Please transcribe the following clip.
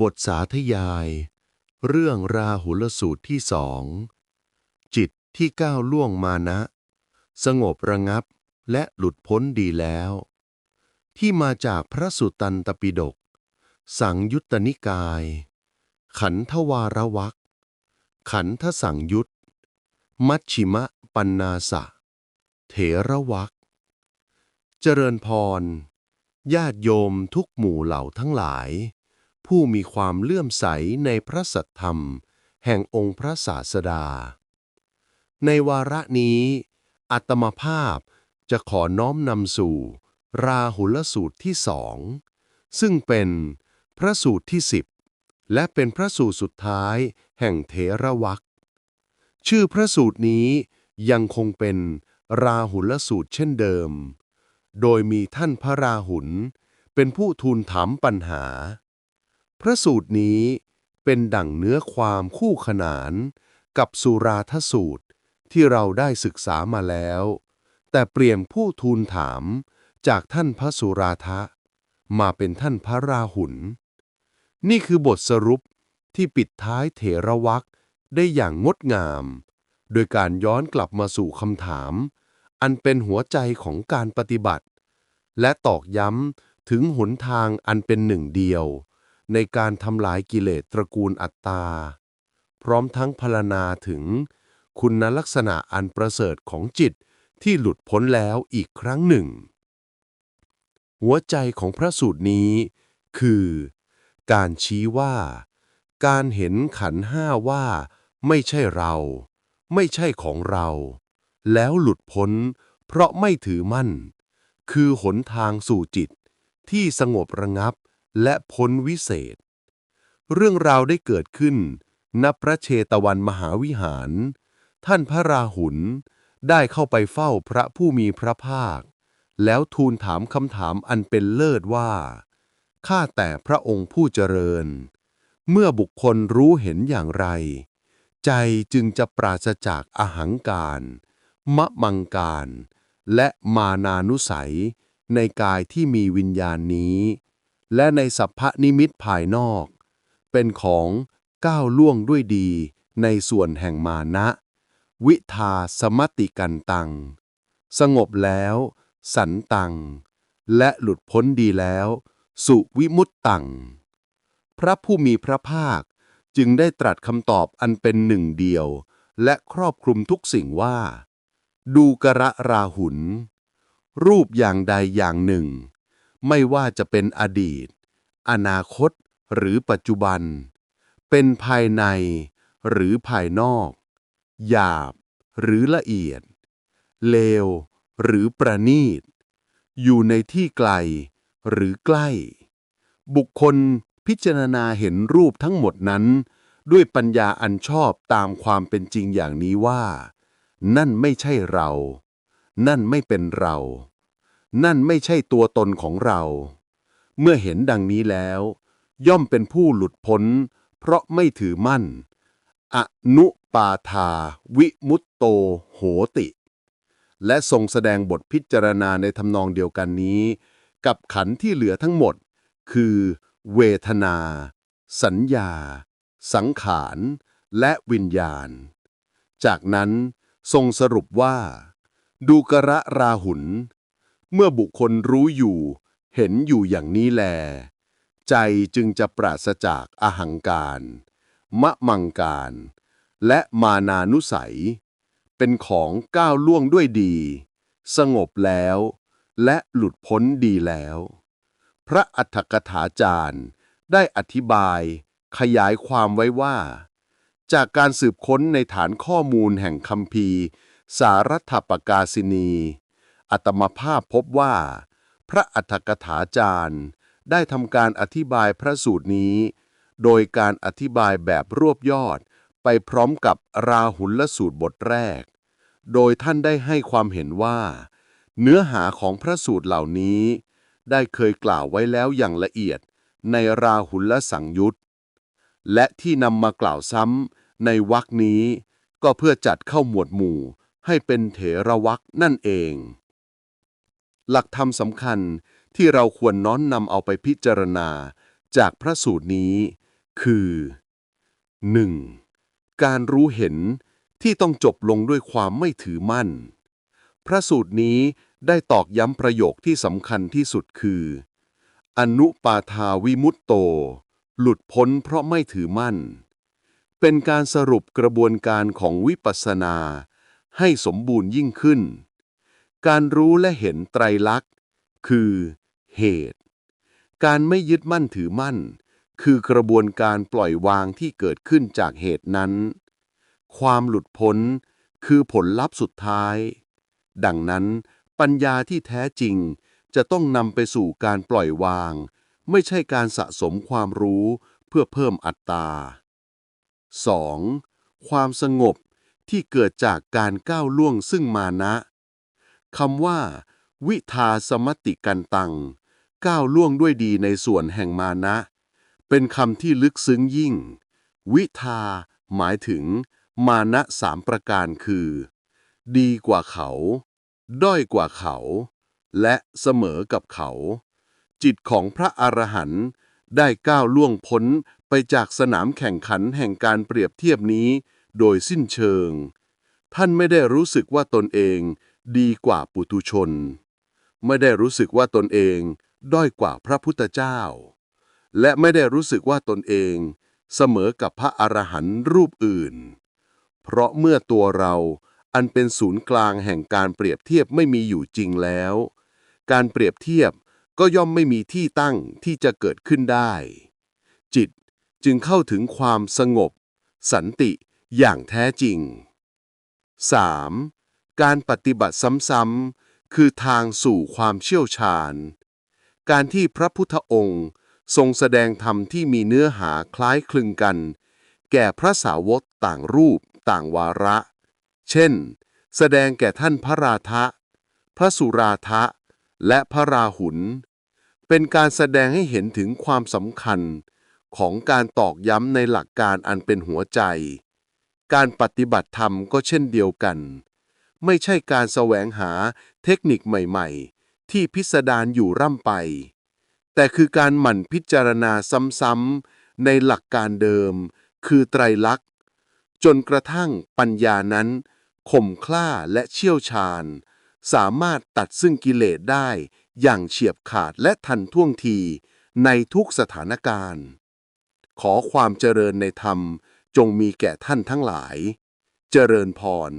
บทสาธยาย เรื่องราหุลสูตรที่สองจิตที่ก้าวล่วงมานะ สงบระงับและหลุดพ้นดีแล้ว ที่มาจากพระสุตตันตปิฎกสังยุตตนิกาย ขันธวารวักขันธสังยุตมัชชิมะปันนาสะ เถระวักเจริญพร ญาติโยมทุกหมู่เหล่าทั้งหลาย ผู้มีความเลื่อมใสในพระสัทธรรม แห่งองค์พระศาสดา ในวาระนี้ อัตมภาพจะขอน้อมนำสู่ ราหุลสูตรที่สอง ซึ่งเป็นพระสูตรที่สิบและเป็นพระสูตรสุดท้ายแห่งเถระวักชื่อพระสูตรนี้ยังคงเป็นราหุลสูตรเช่นเดิม โดยมีท่านพระราหุลเป็นผู้ทูลถามปัญหา พระสูตรนี้เป็นดั่งเนื้อความคู่ขนาน กับสุราทสูตรที่เราได้ศึกษามาแล้ว แต่เปลี่ยนผู้ทูลถามจากท่านพระสุราทะ มาเป็นท่านพระราหุลนี่คือบทสรุปที่ปิดท้ายเถรวักได้อย่างงดงาม โดยการย้อนกลับมาสู่คำถาม อันเป็นหัวใจของการปฏิบัติ และตอกย้ำถึงหนทางอันเป็นหนึ่งเดียว ในการทำลายกิเลสตระกูลอัตตา พร้อมทั้งพรรณนาถึง คุณลักษณะอันประเสริฐของจิตที่หลุดพ้นแล้วอีกครั้งหนึ่ง หัวใจของพระสูตรนี้ คือ การชี้ว่า การเห็นขันห้าว่า ไม่ใช่เรา ไม่ใช่ของเรา แล้วหลุดพ้น เพราะไม่ถือมั่น คือหนทางสู่จิตที่สงบระงับ และพ้นวิเศษ เรื่องราวได้เกิดขึ้น ณ พระเชตวันมหาวิหาร ท่านพระราหุลได้เข้าไปเฝ้าพระผู้มีพระภาค แล้วทูลถามคำถามอันเป็นเลิศว่า ข้าแต่พระองค์ผู้เจริญ เมื่อบุคคลรู้เห็นอย่างไร ใจจึงจะปราศจากอาหังการ มะมังการ และมานานุสัยในกายที่มีวิญญาณนี้ และในสัพพนิมิตภายนอก เป็นของก้าวล่วงด้วยดีในส่วนแห่งมานะ วิทาสมติกันตัง สงบแล้ว สันตัง และหลุดพ้นดีแล้ว สุวิมุตตัง พระผู้มีพระภาคจึงได้ตรัสคำตอบอันเป็นหนึ่งเดียว และครอบคลุมทุกสิ่งว่า ดูกระราหุลรูปอย่างใดอย่างหนึ่ง ไม่ว่าจะเป็นอดีต อนาคต หรือปัจจุบัน เป็นภายใน หรือภายนอก หยาบ หรือละเอียด เลว หรือประณีต อยู่ในที่ไกล หรือใกล้ บุคคลพิจารณาเห็นรูปทั้งหมดนั้น ด้วยปัญญาอันชอบตามความเป็นจริงอย่างนี้ว่า นั่นไม่ใช่เรา นั่นไม่เป็นเรา นั่นไม่ใช่ตัวตนของเรา เมื่อเห็นดังนี้แล้ว ย่อมเป็นผู้หลุดพ้น เพราะไม่ถือมั่น อนุปาทา วิมุตโต โหติ และทรงแสดงบทพิจารณาในทำนองเดียวกันนี้ กับขันธ์ที่เหลือทั้งหมด คือ เวทนา สัญญา สังขารและวิญญาณ จากนั้นทรงสรุปว่า ดูกระราหุล เมื่อบุคคลรู้อยู่ เห็นอยู่อย่างนี้แล ใจจึงจะปราศจากอหังการ มะมังการ และมานานุสัย เป็นของก้าวล่วงด้วยดี สงบแล้ว และหลุดพ้นดีแล้ว พระอัฏฐกถาจารย์ได้อธิบาย ขยายความไว้ว่า จากการสืบค้นในฐานข้อมูลแห่งคัมภีร์สารัฐปกาสินี อัตมภาพพบว่า พระอัฏฐกถาจารย์ ได้ทำการอธิบายพระสูตรนี้ โดยการอธิบายแบบรวบยอด ไปพร้อมกับราหุลสูตรบทแรก โดยท่านได้ให้ความเห็นว่า เนื้อหาของพระสูตรเหล่านี้ ได้เคยกล่าวไว้แล้วอย่างละเอียดในราหุลสังยุตและที่นำมากล่าวซ้ำในวรรคนี้ ก็เพื่อจัดเข้าหมวดหมู่ให้เป็นเถระวรรคนั่นเอง หลักธรรมสำคัญที่เราควรน้อมนำเอาไปพิจารณา จากพระสูตรนี้ คือ 1. การรู้เห็นที่ต้องจบลงด้วยความไม่ถือมั่น พระสูตรนี้ได้ตอกย้ำประโยคที่สำคัญที่สุดคือ อนุปาทาวิมุตโต หลุดพ้นเพราะไม่ถือมั่น เป็นการสรุปกระบวนการของวิปัสสนา ให้สมบูรณ์ยิ่งขึ้น การรู้และเห็นไตรลักษณ์ คือ เหตุ การไม่ยึดมั่นถือมั่น คือกระบวนการปล่อยวางที่เกิดขึ้นจากเหตุนั้น ความหลุดพ้น คือผลลัพธ์สุดท้าย ดังนั้น ปัญญาที่แท้จริงจะต้องนำไปสู่การปล่อยวาง ไม่ใช่การสะสมความรู้เพื่อเพิ่มอัตตา 2. ความสงบที่เกิดจากการก้าวล่วงซึ่งมานะ คำว่า วิทาสมติกันตัง ก้าวล่วงด้วยดีในส่วนแห่งมานะ เป็นคำที่ลึกซึ้งยิ่ง วิทา หมายถึง มานะสามประการคือ ดีกว่าเขา ด้อยกว่าเขา และเสมอกับเขา จิตของพระอรหันต์ได้ก้าวล่วงพ้นไปจากสนามแข่งขันแห่งการเปรียบเทียบนี้ โดยสิ้นเชิง ท่านไม่ได้รู้สึกว่าตนเอง ดีกว่าปุถุชน ไม่ได้รู้สึกว่าตนเองด้อยกว่าพระพุทธเจ้า และไม่ได้รู้สึกว่าตนเองเสมอกับพระอรหันต์รูปอื่น เพราะเมื่อตัวเราอันเป็นศูนย์กลางแห่งการเปรียบเทียบไม่มีอยู่จริงแล้ว การเปรียบเทียบก็ย่อมไม่มีที่ตั้งที่จะเกิดขึ้นได้ จิตจึงเข้าถึงความสงบ สันติอย่างแท้จริง 3. การปฏิบัติซ้ำๆคือทางสู่ความเชี่ยวชาญ การที่พระพุทธองค์ทรงแสดงธรรมที่มีเนื้อหาคล้ายคลึงกัน แก่พระสาวกต่างรูปต่างวาระ เช่น แสดงแก่ท่านพระราทะพระสุราทะ และพระราหุล เป็นการแสดงให้เห็นถึงความสำคัญของการตอกย้ำในหลักการอันเป็นหัวใจ การปฏิบัติธรรมก็เช่นเดียวกัน ไม่ใช่การแสวงหาเทคนิคใหม่ๆ ที่พิสดารอยู่ร่ำไป แต่คือการหมั่นพิจารณาซ้ำๆในหลักการเดิม คือไตรลักษณ์ จนกระทั่งปัญญานั้นข่มคล้าและเชี่ยวชาญ สามารถตัดซึ่งกิเลสได้อย่างเฉียบขาดและทันท่วงทีในทุกสถานการณ์ ขอความเจริญในธรรมจงมีแก่ท่านทั้งหลาย เจริญพร